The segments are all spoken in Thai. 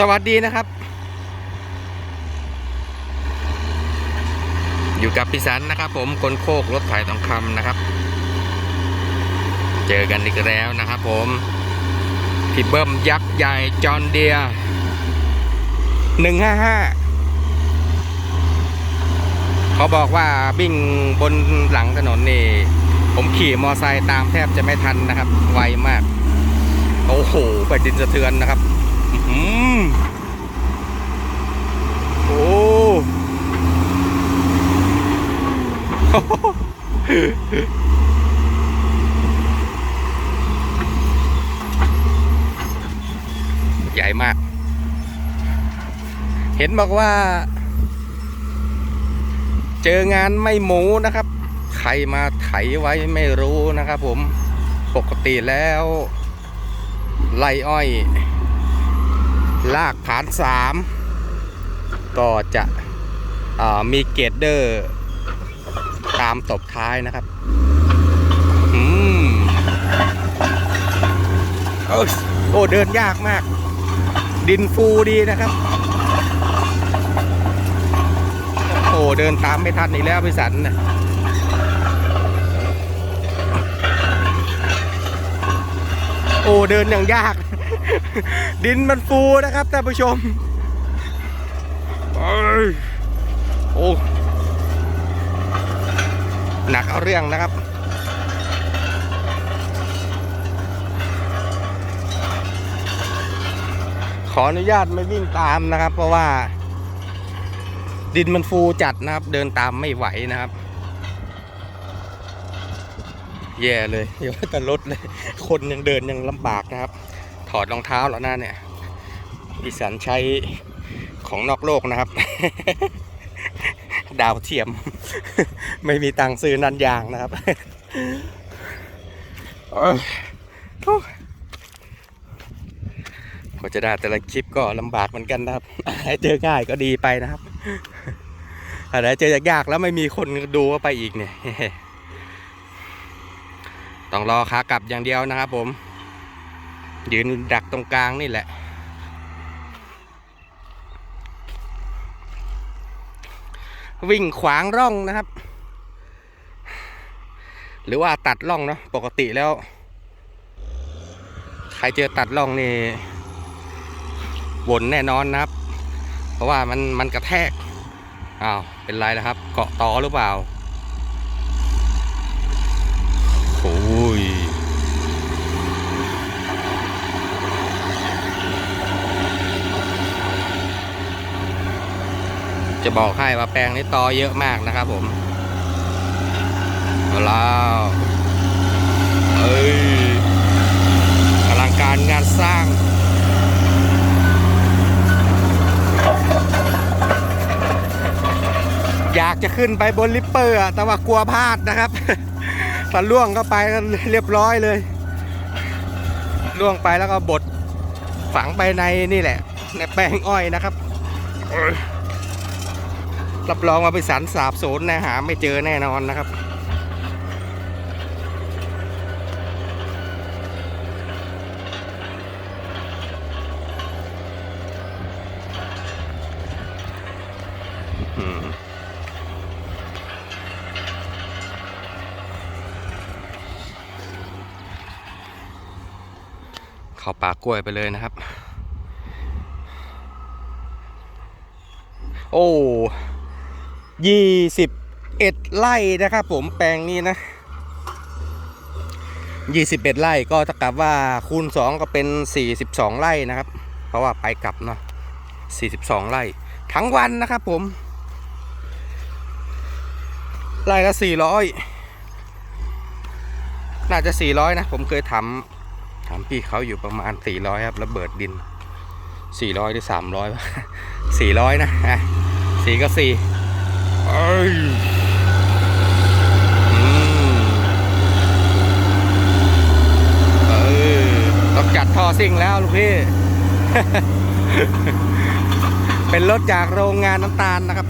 สวัสดีนะครับ อยู่กับพิสันนะครับ ผมคนโคกรถไถทองคำนะครับ เจอกันอีกแล้วนะครับ ผมพี่เบิ้มยักษ์ใหญ่จอห์นเดียหนึ่งห้าห้าเขาบอกว่าวิ่งบนหลังถนนนี่ ผมขี่มอไซค์ตามแทบจะไม่ทันนะครับ ไวมาก โอ้โหแผ่นดินสะเทือนนะครับ อื ใหญ่มาก เห็นบอกว่า เจองานไม่หมูนะครับ ใครมาไถไว้ไม่รู้นะครับผม ปกติแล้วไล่อ้อย ลากฐานสามก็จะมีเกตเดอร์ ตามตบท้ายนะครับ อืมโอ้ยโอ้เดินยากมาก ดินฟูดีนะครับ โอ้เดินตามไม่ทันอีกแล้วพี่สันนะโอ้เดินอย่างยาก ดินมันฟูนะครับท่านผู้ชมเอ้ยโอ้ หนักเอาเรื่องนะครับ ขออนุญาตไม่วิ่งตามนะครับ เพราะว่า ดินมันฟูจัดนะครับ เดินตามไม่ไหวนะครับ แย่เลยย่าว่าแต่รถเลย คนยังเดินยังลำบากนะครับ ถอดรองเท้าแล้วนะเนี่ยดิสันใช้ของนอกโลกนะครับ ดาวเทียม ไม่มีตังซื้อนันยางนะครับกว่าจะได้แต่ละคลิปก็ลำบากเหมือนกันนะครับให้เจอง่ายก็ดีไปนะครับอะไรเจอยากๆแล้วไม่มีคนดูไปอีกเนี่ย ต้องรอขากลับอย่างเดียวนะครับผม ยืนดักตรงกลางนี่แหละ วิ่งขวางร่องนะครับ หรือว่าตัดร่องเนาะปกติแล้ว ใครเจอตัดร่องนี่วนแน่นอนนะครับ เพราะว่ามันมันกระแทกอ้าวเป็นไรแล้วครับ เกาะตอหรือเปล่า จะบอกให้ว่าแปลงนี้ตอเยอะมากนะครับผมเอาแล้วเอ้ยอลังการงานสร้างอยากจะขึ้นไปบนลิปเปอร์แต่ว่ากลัวพลาดนะครับถ้าล่วงเข้าไปเรียบร้อยเลย ล่วงไปแล้วก็บดฝังไปในนี่แหละ ในแปลงอ้อยนะครับ รับรองว่าไปสันสาบสูญนะหาไม่เจอแน่นอนนะครับเข้าป่ากล้วยไปเลยนะครับ โอ้ ยี่สิบเอ็ดไร่นะครับผมแปลงนี้นะยี่สิบเอ็ดไร่ก็เท่ากับว่าคูณสองก็เป็นสี่สิบสองไร่นะครับ เพราะว่าไปกลับเนาะสี่สิบสองไร่ ทั้งวันนะครับผม ไร่ละสี่ร้อยน่าจะสี่ร้อยนะ ผมเคยทำถามพี่เขาอยู่ประมาณสี่ร้อยครับระเบิดดินสี่ร้อยหรือสามร้อยสี่ร้อยนะอะสี่ก็สี่ เอ้ยอืมเออต้องจัดท่อซิ่งแล้วลูกพี่ เป็นรถจากโรงงานน้ำตาลนะครับ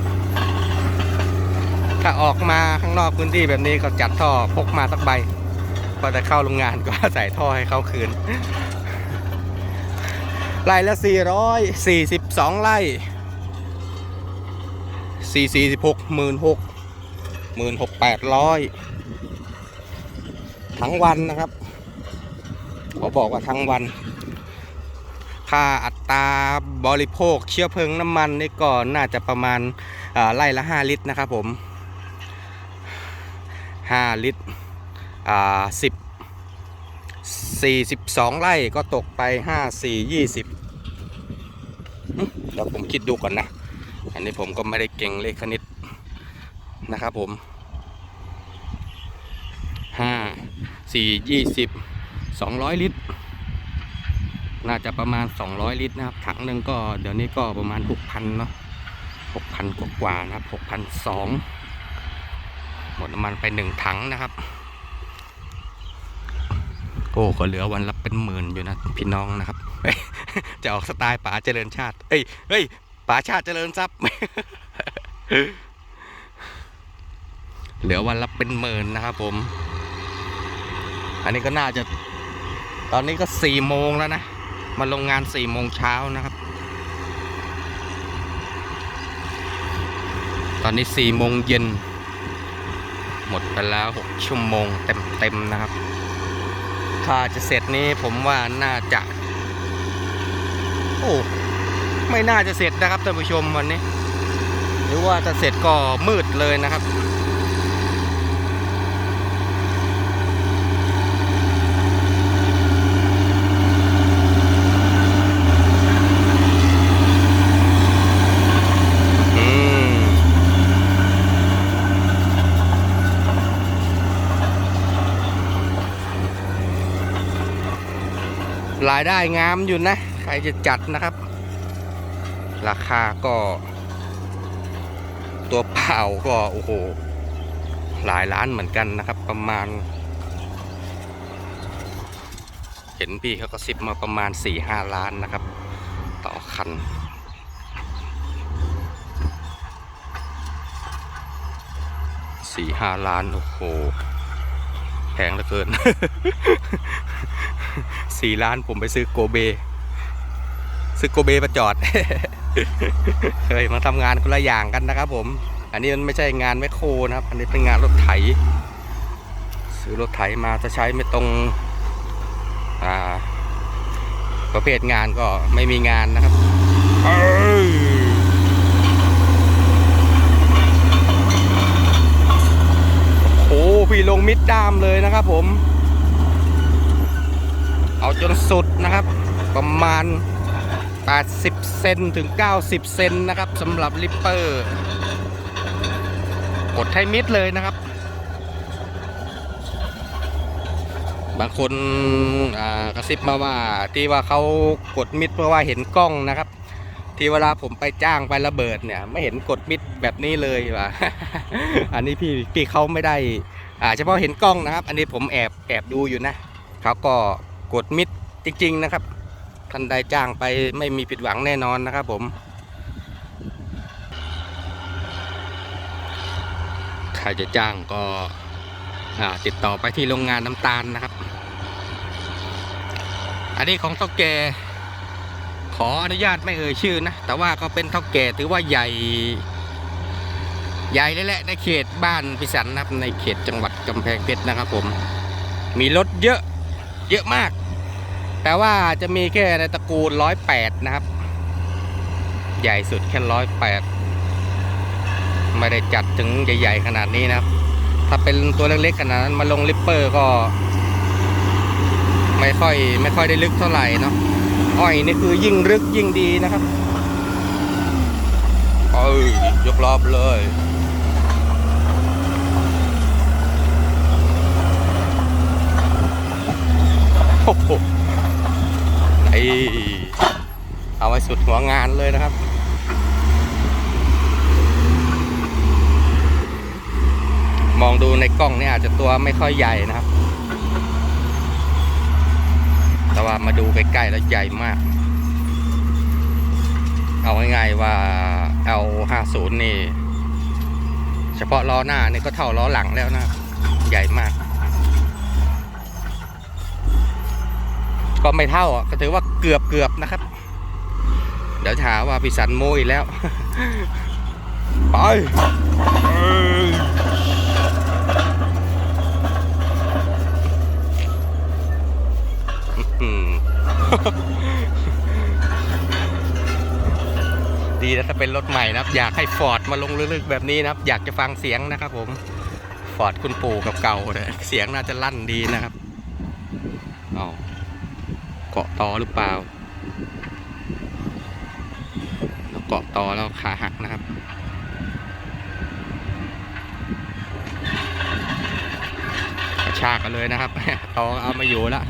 ถ้าออกมาข้างนอกพื้นที่แบบนี้ก็จัดท่อพกมาสักใบพอจะเข้าโรงงานก็ใส่ท่อให้เขาคืนไร่ละสี่ร้อยสี่สิบสองไร่ สี่สี่สิบหกหมื่นหกหมื่นหกแปดร้อยทั้งวันนะครับขอบอกว่าทั้งวัน ค่าอัตราบริโภคเชื้อเพลิงน้ำมันนี่ก็น่าจะประมาณาไร่ละ 5 ลิตรนะครับผม 5 ลิตรอ่า10 42ไร่ก็ตกไป5 4 20อืมเดี๋ยวผมคิดดูก่อนนะ อันนี้ผมก็ไม่ได้เก่งเลขคณิตนะครับผม5 4 20 200ลิตร น่าจะประมาณ200ลิตรนะครับถังหนึ่งก็เดี๋ยวนี้ก็ประมาณ6,000เนาะ6,000กว่ากว่านะครับ6,200หมดน้ำมันไปหนึ่งถังนะครับ โอ้ก็เหลือวันละเป็นหมื่นอยู่นะพี่น้องนะครับ จะออกสไตล์ป๋าเจริญชาติ เอ้ยเฮ้ย ป๋าชาติเจริญทรัพย์ เหลือวันละเป็นหมื่นนะครับผม อันนี้ก็น่าจะ ตอนนี้ก็สี่โมงแล้วนะ มาลงงานสี่โมงเช้านะครับ ตอนนี้สี่โมงเย็น หมดไปแล้วหกชั่วโมงเต็มๆนะครับ ถ้าจะเสร็จนี้ผมว่าน่าจะ โอ้ ไม่น่าจะเสร็จนะครับท่านผู้ชมวันนี้ หรือว่าจะเสร็จก็มืดเลยนะครับอืมรายได้งามอยู่นะ ใครจะจัดนะครับ ราคาก็ ตัวเปล่าก็โอ้โหหลายล้านเหมือนกันนะครับ ประมาณ เห็นพี่เขาก็ซิบมาประมาณ4-5ล้านนะครับ ต่อคันสี่ห้าล้าน โอ้โหแพงเหลือเกินสี่ล้านผมไปซื้อโกเบ ซื้อโกเบมาจอด เคยมาทำงานคนละอย่างกันนะครับผม อันนี้มันไม่ใช่งานแมคโครนะครับ อันนี้เป็นงานรถไถ ซื้อรถไถมาจะใช้ไม่ตรงอ่าประเภทงานก็ไม่มีงานนะครับเอ้โอ้พี่ลงมิดด้ามเลยนะครับผม เอาจนสุดนะครับ ประมาณ 80 เซนถึง 90 เซนนะครับสำหรับลิปเปอร์ กดให้มิดเลยนะครับ บางคนกระซิบมาว่าที่ว่าเขากดมิดเพราะว่าเห็นกล้องนะครับ ที่เวลาผมไปจ้างไประเบิดเนี่ย ไม่เห็นกดมิดแบบนี้เลยว่ะอันนี้พี่พี่เขาไม่ได้อ่าเฉพาะเห็นกล้องนะครับ อันนี้ผมแอบแอบดูอยู่นะเขาก็กดมิดจริง ๆ นะครับ ท่านใดจ้างไปไม่มีผิดหวังแน่นอนนะครับผมใครจะจ้างก็ติดต่อไปที่โรงงานน้ำตาลนะครับ อันนี้ของเท่าแก่ขออนุญาตไม่เอ่ยชื่อนะ แต่ว่าก็เป็นเท่าแก่ถือว่าใหญ่ใหญ่เลยแหละในเขตบ้านพิสันนะครับในเขตจังหวัดกำแพงเพชรนะครับผม มีรถเยอะเยอะมาก แต่ว่าจะมีแค่ในตระกูลร้อยแปดนะครับ ใหญ่สุดแค่ร้อยแปดไม่ได้จัดถึงใหญ่ๆขนาดนี้นะครับ ถ้าเป็นตัวเล็กๆขนาดนั้นมาลงลิปเปอร์ก็ ไม่ค่อยไม่ค่อยได้ลึกเท่าไหร่เนาะอ้อยนี่คือยิ่งลึกยิ่งดีนะครับเอ้ยยกรอบเลยโอ้โห เอาไว้สุดหัวงานเลยนะครับมองดูในกล้องเนี่ยอาจจะตัวไม่ค่อยใหญ่นะครับ แต่ว่ามาดูใกล้ๆแล้วใหญ่มาก เอาง่ายๆว่า L50 นี่ เฉพาะล้อหน้านี่ก็เท่าล้อหลังแล้วนะ ใหญ่มาก ก็ไม่เท่าก็ถือว่า กือบเกือบๆนะครับ เดี๋ยวจะหาว่าพี่สันโมอีกแล้ว ไปเอ้ยดีนะถ้าเป็นรถใหม่นะครับ อยากให้ฟอร์ดมาลงลึกๆแบบนี้นะครับ อยากจะฟังเสียงนะครับผมฟอร์ดคุณปู่กับเก่าเนี่ยเสียงน่าจะลั่นดีนะครับอ๋อ เกาะตอหรือเปล่าเราเกาะตอแล้วขาหักนะครับกระชากกันเลยนะครับตอเอามาอยู่แล้ว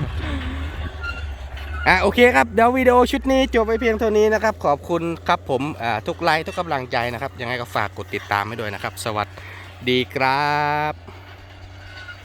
อะโอเคครับเดี๋ยววิดีโอชุดนี้จบไปเพียงเท่านี้นะครับ ขอบคุณครับผมอ่าทุกไลค์ทุกกำลังใจนะครับ ยังไงก็ฝากกดติดตามให้ด้วยนะครับ สวัสดีครับ